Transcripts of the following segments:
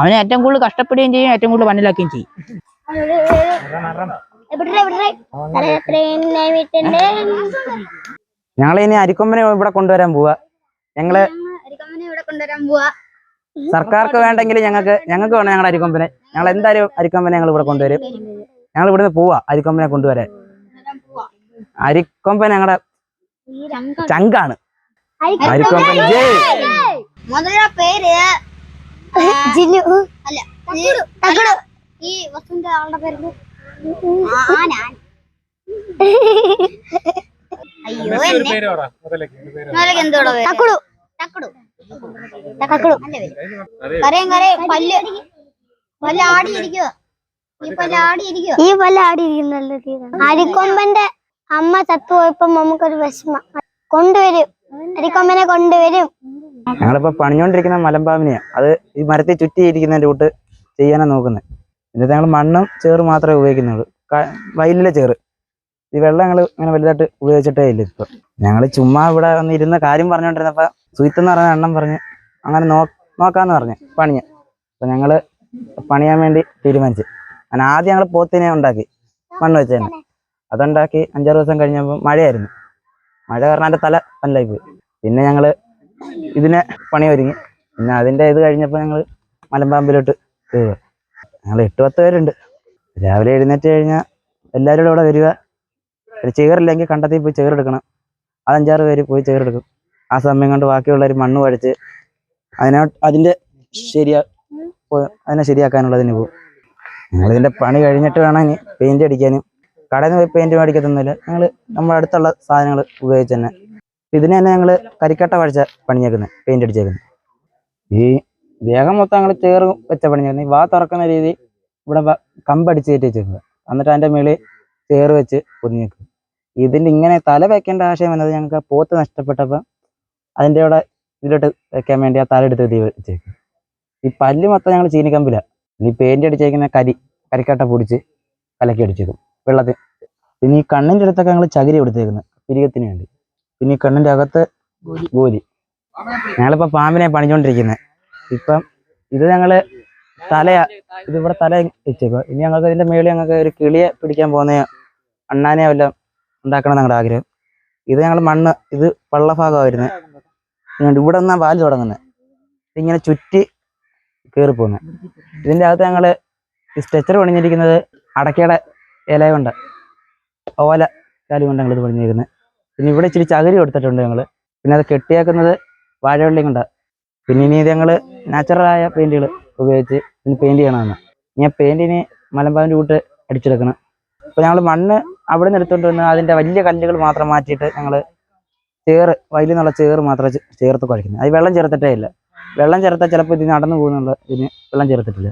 അവനെ ഏറ്റവും കൂടുതൽ കഷ്ടപ്പെടുകയും ചെയ്യും ഏറ്റവും കൂടുതൽ മനസ്സിലാക്കുകയും ചെയ്യും. ഞങ്ങൾ ഇനി അരിക്കൊമ്പനെ ഇവിടെ കൊണ്ടുവരാൻ പോവാ. ഞങ്ങൾ ഇവിടെ കൊണ്ടുവരാൻ പോവാ സർക്കാർക്ക് വേണ്ടെങ്കിൽ ഞങ്ങൾക്ക് ഞങ്ങൾക്ക് വേണം ഞങ്ങളുടെ അരിക്കൊമ്പനെ. ഞങ്ങൾ എന്തായാലും അരിക്കൊമ്പനെ ഞങ്ങൾ ഇവിടെ കൊണ്ടുവരും. ഞങ്ങൾ ഇവിടുന്ന് പോവാ അരിക്കൊമ്പനെ കൊണ്ടുവരാൻ. അരിക്കൊമ്പൻ ഞങ്ങളുടെ ചങ്കാണ്. അരിക്കൊമ്പൻ മുതല പേര് ജിനു അല്ല ഈ വസുവിന്റെ ആളുടെ പേര് ആന അയ്യോ എന്നെ. മുതലക്ക് എന്തോടെ പേര് തക്കടു തക്കടു തക്കടു കരയും കരയും. പല്ല് പല്ല്. ആടിയിരിക്കുക ഈ പല്ല് ആടിയിരിക്കുക ഈ അരിക്കൊമ്പന്റെ അമ്മ ചത്തുപോയപ്പോ നമുക്കൊരു വിഷമം. കൊണ്ടുവരും. അരിക്കൊമ്പനെ കൊണ്ടുവരും. ഞങ്ങളിപ്പോ പണിഞ്ഞോണ്ടിരിക്കുന്ന മലമ്പാവിനെയാ. അത് ഈ മരത്തിൽ ചുറ്റിയിരിക്കുന്ന റൂട്ട് ചെയ്യാനാ നോക്കുന്നത് എന്നിട്ട് ഞങ്ങൾ മണ്ണും ചേറ് മാത്രമേ ഉപയോഗിക്കുന്നുള്ളൂ. വയലിലെ ചേറ്. ഈ വെള്ളം ഞങ്ങൾ ഇങ്ങനെ വലുതായിട്ട് ഉപയോഗിച്ചിട്ടേ ഇല്ല ഇപ്പൊ. ഞങ്ങൾ ചുമ്മാ ഇവിടെ വന്ന് ഇരുന്ന കാര്യം പറഞ്ഞോണ്ടിരുന്നപ്പോ സുയിത്ത് എന്ന് പറഞ്ഞ എണ്ണം പറഞ്ഞ് അങ്ങനെ നോ നോക്കാന്ന് പറഞ്ഞു പണിഞ്ഞ്. അപ്പൊ ഞങ്ങൾ പണിയാൻ വേണ്ടി തീരുമാനിച്ചു. അങ്ങനെ ആദ്യം ഞങ്ങൾ പോത്തിനെ ഉണ്ടാക്കി. മണ്ണ് വെച്ച് തന്നെ അതുണ്ടാക്കി അഞ്ചാറ് ദിവസം കഴിഞ്ഞപ്പോൾ മഴയായിരുന്നു. മഴ കാരണം തല പല്ലായി പോയി. പിന്നെ ഞങ്ങൾ ഇതിനെ പണി ഒരുങ്ങി. പിന്നെ അതിന്റെ ഇത് കഴിഞ്ഞപ്പോൾ ഞങ്ങൾ മലമ്പാമ്പിലോട്ട് കയറുക ഞങ്ങൾ എട്ട് പത്ത് പേരുണ്ട്. രാവിലെ എഴുന്നേറ്റ് കഴിഞ്ഞാൽ എല്ലാവരും ഇവിടെ വരിക. ഒരു ചേറില്ലെങ്കിൽ കണ്ടത്തിൽ പോയി ചേറെടുക്കണം അത് അഞ്ചാറ് പേര് പോയി ചേറെടുക്കും ആ സമയം കൊണ്ട് ബാക്കിയുള്ളവർ മണ്ണ് വഴച്ച് അതിനെ അതിന്റെ ശരിയാ അതിനെ ശരിയാക്കാനുള്ളതിന് പോകും. ഞങ്ങളിതിന്റെ പണി കഴിഞ്ഞിട്ട് വേണം ഇനി പെയിന്റ് അടിക്കാനും. കടയിൽ നിന്ന് പോയി പെയിന്റ് മേടിക്കത്തൊന്നുമില്ല ഞങ്ങൾ നമ്മുടെ അടുത്തുള്ള സാധനങ്ങൾ ഉപയോഗിച്ച് തന്നെ. ഇതിന് തന്നെ ഞങ്ങൾ കരിക്കട്ട വഴിച്ച പണിഞ്ഞേക്കുന്നത് പെയിന്റ് അടിച്ചേക്കുന്നത് ഈ ദേഹം മൊത്തം ഞങ്ങൾ ചേറ് വെച്ച പണിഞ്ഞേക്കുന്നത് ഈ വാ തുറക്കുന്ന രീതി ഇവിടെ കമ്പ് കമ്പടിച്ച് കയറ്റി വെച്ചേക്കുന്നത് എന്നിട്ട് അതിന്റെ മേളിൽ ചേറ് വെച്ച് പൊതിഞ്ഞേക്കുക ഇതിന്റെ ഇങ്ങനെ തല വെക്കേണ്ട ആശയം വന്നത് ഞങ്ങൾക്ക് പോത്ത് നഷ്ടപ്പെട്ടപ്പോൾ അതിന്റെ അവിടെ ഇതിലോട്ട് വെക്കാൻ വേണ്ടി ആ തല എടുത്ത് തീ വെച്ചേക്കും ഈ പല്ല് മൊത്തം ഞങ്ങൾ ചീനിക്കമ്പില്ല ഇനി പെയിന്റ് അടിച്ചേക്കുന്ന കരി കരിക്കട്ട പൊടിച്ച് കലക്കി അടിച്ചേക്കും. വെള്ളത്തിൽ. പിന്നെ ഈ കണ്ണിന്റെ അടുത്തൊക്കെ ഞങ്ങൾ ചകിരി കൊടുത്തേക്കുന്നത് പിരികത്തിന് വേണ്ടി. പിന്നെ ഈ കണ്ണിന്റെ അകത്ത് ഗോലി. ഞങ്ങളിപ്പോ പാമ്പിനെ പണിഞ്ഞോണ്ടിരിക്കുന്നത് ഇപ്പം ഇത് ഞങ്ങൾ തലയാ ഇത് ഇവിടെ തല വെച്ചേക്കുക ഇനി ഞങ്ങൾക്ക് ഇതിന്റെ മേളിൽ ഞങ്ങൾക്ക് ഒരു കിളിയെ പിടിക്കാൻ പോകുന്ന അണ്ണാനെ വല്ലതും ഉണ്ടാക്കണം ഞങ്ങളുടെ ആഗ്രഹം. ഇത് ഞങ്ങൾ മണ്ണ് ഇത് വെള്ളഭാഗമായിരുന്നു വരുന്നത് ഇവിടെ നിന്നാ പാൽ തുടങ്ങുന്നത് ഇങ്ങനെ ചുറ്റി കയറി പോകുന്നത് ഇതിന്റെ അകത്ത് ഞങ്ങൾ ഈ സ്ട്രെച്ചർ പണിഞ്ഞിരിക്കുന്നത് അടക്കയുടെ ഇല കൊണ്ട് ഓല കാലി കൊണ്ട് ഞങ്ങൾ ഇത് പണിഞ്ഞിരിക്കുന്നത് പിന്നെ ഇവിടെ ഇച്ചിരി ചകിരി കൊടുത്തിട്ടുണ്ട് ഞങ്ങൾ പിന്നെ അത് കെട്ടിയാക്കുന്നത് വാഴവെള്ളി കൊണ്ടാണ് പിന്നെ ഇനി ഇത് ഞങ്ങൾ നാച്ചുറലായ പെയിന്റുകൾ ഉപയോഗിച്ച് ഇനി പെയിന്റ് ചെയ്യണമെന്ന്. ഞാൻ പെയിന്റിന് മലമ്പാവിന്റെ കൂട്ട് അടിച്ചെടുക്കണം. അപ്പോൾ ഞങ്ങൾ മണ്ണ് അവിടെ നിന്ന് എടുത്തുകൊണ്ട് വന്ന് അതിന്റെ വലിയ കല്ലുകൾ മാത്രം മാറ്റിയിട്ട് ഞങ്ങൾ ചേറ് വയലിൽ നിന്നുള്ള ചേറ് മാത്രം ചേർത്ത് കുഴക്കുന്നത് അത് വെള്ളം ചേർത്തിട്ടേ ഇല്ല. വെള്ളം ചേർത്താൽ ചിലപ്പോൾ ഇത് നടന്നു പോകുന്നുള്ള ഇതിന് വെള്ളം ചേർത്തിട്ടില്ല.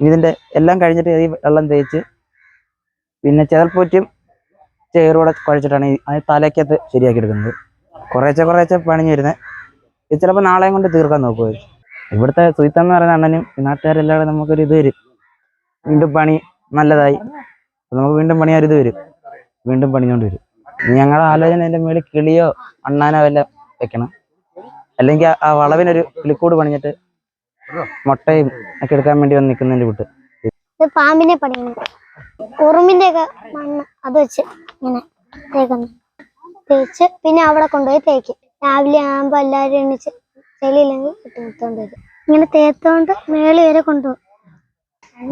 ഇനി ഇതിന്റെ എല്ലാം കഴിഞ്ഞിട്ട് ഈ വെള്ളം തേച്ച് പിന്നെ ചെതൽപ്പൂറ്റും ചേറൂടെ കുഴച്ചിട്ടാണ് ഈ തലയ്ക്കകത്ത് ശരിയാക്കി എടുക്കുന്നത്. കുറേശ്ശെ കുറേശ്ശെ പണിഞ്ഞു വരുന്നത് ഇത് ചിലപ്പോൾ നാളെയും കൊണ്ട് തീർക്കാൻ നോക്കുക ഇവിടുത്തെ സുയിത്ത എന്ന് പറയുന്ന അണ്ണനും നാട്ടുകാരെല്ലാവരും നാട്ടുകാരെല്ലാം നമുക്കൊരു ഇത് വരും വീണ്ടും പണി നല്ലതായി. നമുക്ക് വീണ്ടും പണി ഒരു ഇത് വരും. വീണ്ടും പണിഞ്ഞുകൊണ്ട് വരും. ഞങ്ങളുടെ ആലോചന എന്റെ മേളിൽ കിളിയോ അണ്ണാനോ എല്ലാം വെക്കണം. അല്ലെങ്കിൽ ആ- വളവിനൊരു കിളിക്കൂട് പണിഞ്ഞിട്ട് മുട്ടയും ഒക്കെ എടുക്കാൻ വേണ്ടി വന്ന് നിൽക്കുന്നതിന്റെ വിട്ട്. പാമ്പിനെ പണിയണം ഉറുമ്പിന്റെ ഒക്കെ മണ്ണ് അത് വെച്ച് ഇങ്ങനെ തേക്കുന്നു. തേച്ച് പിന്നെ അവിടെ കൊണ്ടുപോയി തേക്കും. രാവിലെ ആകുമ്പോ എല്ലാവരും എണ്ണിച്ച് ചെളിയില്ലെങ്കിൽ തേത്തോണ്ട് വരും. ഇങ്ങനെ തേത്തോണ്ട് മേളി വരെ കൊണ്ടുപോകും.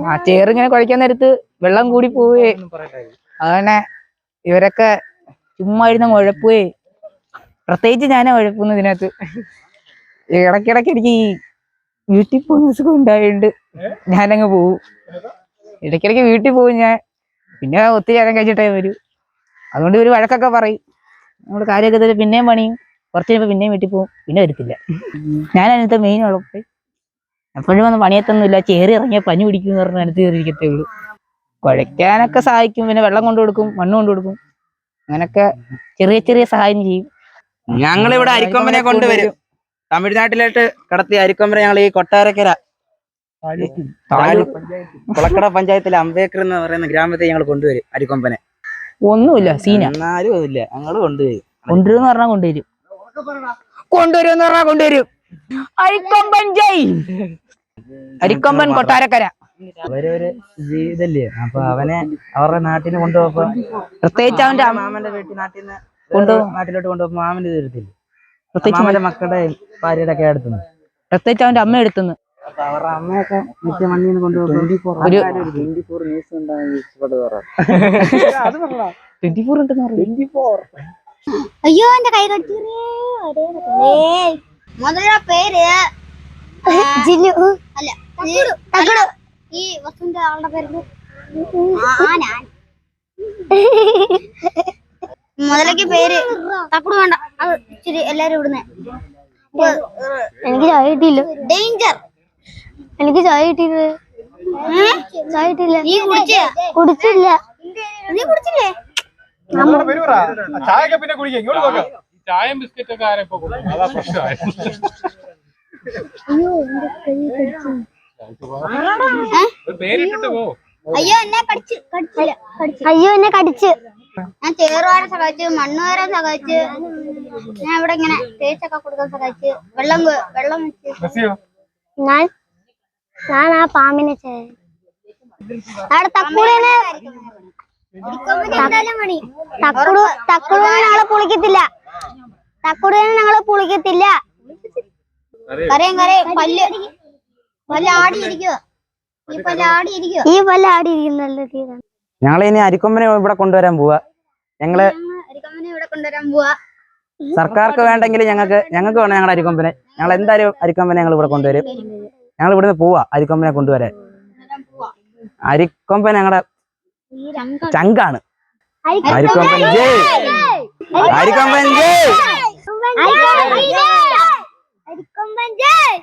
ആ ചേറിങ്ങനെ കുഴക്കാൻ നേരത്ത് വെള്ളം കൂടി പോവേ. അങ്ങനെ ഇവരൊക്കെ ചുമ്മാ ഇരുന്ന് ഉഴപ്പുവേ പ്രത്യേകിച്ച് ഞാനാ ഉഴപ്പുന്നത് ഇതിനകത്ത്. ഇടയ്ക്കിടയ്ക്ക് എനിക്ക് ഈ യൂട്യൂബ് സുഖം ഉണ്ടായോണ്ട് ഞാനങ്ങ് പോവും. ഇടയ്ക്കിടയ്ക്ക് വീട്ടിൽ പോകും ഞാൻ. പിന്നെ ഒത്തിരി നേരം കഴിച്ചിട്ടേ വരൂ. അതുകൊണ്ട് ഒരു വഴക്കൊക്കെ പറയും. നമ്മൾ കാര്യമൊക്കെ തരും പിന്നെയും പണിയും. കുറച്ച് കഴിയുമ്പോൾ പിന്നെയും വീട്ടിൽ പോകും പിന്നെ വരത്തില്ല. ഞാൻ അതിനകത്ത് മെയിൻ ഉള്ളപ്പോൾ എപ്പോഴും വന്ന് പണിയത്തൊന്നുമില്ല ചേറി ഇറങ്ങിയ പനി പിടിക്കും എന്ന് പറഞ്ഞാൽ അടുത്ത് കയറിയിരിക്കത്തേ ഉള്ളൂ. കുഴയ്ക്കാനൊക്കെ സഹായിക്കും. പിന്നെ വെള്ളം കൊണ്ടു കൊടുക്കും മണ്ണ് കൊണ്ടു കൊടുക്കും. അങ്ങനൊക്കെ ചെറിയ ചെറിയ സഹായം ചെയ്യും. ഞങ്ങളിവിടെ അരിക്കൊമ്പനെ കൊണ്ടുവരും. തമിഴ്നാട്ടിലോട്ട് കടത്തിയ അരിക്കൊമ്പനെ ഞങ്ങൾ ഈ കൊട്ടാരക്കര കുളക്കട പഞ്ചായത്തിലെ അംബേക്കർ എന്ന് പറയുന്ന ഗ്രാമത്തെ ഞങ്ങൾ കൊണ്ടുവരും അരിക്കൊമ്പനെ. ഒന്നുമില്ല സീന. എന്നാലും ഇല്ല ഞങ്ങൾ കൊണ്ടുവരും. കൊണ്ടുവരും പറഞ്ഞാൽ കൊണ്ടുവരും. കൊണ്ടുവരും എന്ന് പറഞ്ഞാൽ കൊണ്ടുവരും. അരിക്കൊമ്പൻ ജയ്. അരിക്കൊമ്പൻ കൊട്ടാരക്കര. അവരൊരു ജീവിതല്ലേ അപ്പൊ അവനെ അവരുടെ നാട്ടിന് കൊണ്ടുപോകുമ്പോ പ്രത്യേകിച്ച് അവന്റെ മാമന്റെ വീട്ടിൽ നാട്ടിൽ നിന്ന് കൊണ്ടുപോ- നാട്ടിലോട്ട് കൊണ്ടുപോകുമ്പോ മാമന്റെ തീരത്തില്ല തരത്തില്ല. പ്രത്യേകിച്ച് മാമന്റെ മക്കളുടെ ഭാര്യയുടെ ഒക്കെ അടുത്തുനിന്ന്. പ്രത്യേകിച്ച് അവന്റെ അമ്മ എടുത്തുനിന്ന് അപ്പൊ അവരുടെ അമ്മയൊക്കെ ന്യൂസ് ഉണ്ടാകും അയ്യോ എന്റെ കൈ മുതലുള്ള പേര്. ജില്ലു. അല്ല ഈ- വസുവിന്റെ ആളുടെ പേര് മുതലക്ക് പേര് തക്കുട് വേണ്ട. അത് ഇച്ചിരി എല്ലാരും ഇവിടുന്ന് എനിക്ക് ഡേഞ്ചർ. എനിക്ക് ചായ കിട്ടിയില്ല? ചായ കിട്ടിയില്ല? നീ കുടിച്ച്? കുടിച്ചില്ല. നീ കുടിച്ചില്ലേ? ചായയൊക്കെ പിന്നെ കുടിക്കാം. ഇങ്ങോട്ട് നോക്കാം. ചായയും ബിസ്ക്കറ്റ് ഒക്കെ ആരെ ഇപ്പൊ കൊടുക്കും അതാ പ്രശ്നമായി ഒരു പേരിട്ടിട്ട് പോ. അയ്യോ എന്നെ കടിച്ച്. കടിച്ചില്ല. അയ്യോ എന്നെ കടിച്ച്. ഞാൻ ചേറുവാരെ സഹായിച്ചു മണ്ണ് വരാൻ സഹായിച്ചു. ഞാൻ ഇവിടെ ഇങ്ങനെ തേച്ചൊക്കെ കൊടുക്കാൻ സഹായിച്ചു. വെള്ളം വെള്ളം ഞാൻ ഞാൻ ആ പാമ്പിനെ അവിടെ തക്കുളിനെ തക്കുടു തക്കുടുവിനെ ഞങ്ങൾ പുളിക്കത്തില്ല. തക്കുടുവിനെ ഞങ്ങൾ പുളിക്കത്തില്ല. കരയും കരയും. പല്ല് പല്ല് ആടിയിരിക്കുക ഈ പല്ല് ആടിയിരിക്കുക ഈ വല്ല ആടിയിരിക്കുന്നല്ലോ തീരാണ് ഞങ്ങൾ ഇനി അരിക്കൊമ്പനെ ഇവിടെ കൊണ്ടുവരാൻ പോവാ. ഞങ്ങൾ അരിക്കമ്മനെ ഇവിടെ കൊണ്ടുവരാൻ പോവാ. സർക്കാർക്ക് വേണ്ടെങ്കിൽ ഞങ്ങൾക്ക് ഞങ്ങൾക്ക് വേണം ഞങ്ങളുടെ അരിക്കൊമ്പനെ. ഞങ്ങൾ എന്തായാലും അരിക്കൊമ്പനെ ഞങ്ങൾ ഇവിടെ കൊണ്ടുവരും. ഞങ്ങൾ ഇവിടുന്ന് പോവാ അരിക്കൊമ്പനെ കൊണ്ടുവരാൻ. അരിക്കൊമ്പൻ ഞങ്ങളുടെ ചങ്കാണ്. അരിക്കൊമ്പൻ ജയ്. അരിക്കൊമ്പൻ ജയ്. അരിക്കൊമ്പൻ ജയ്.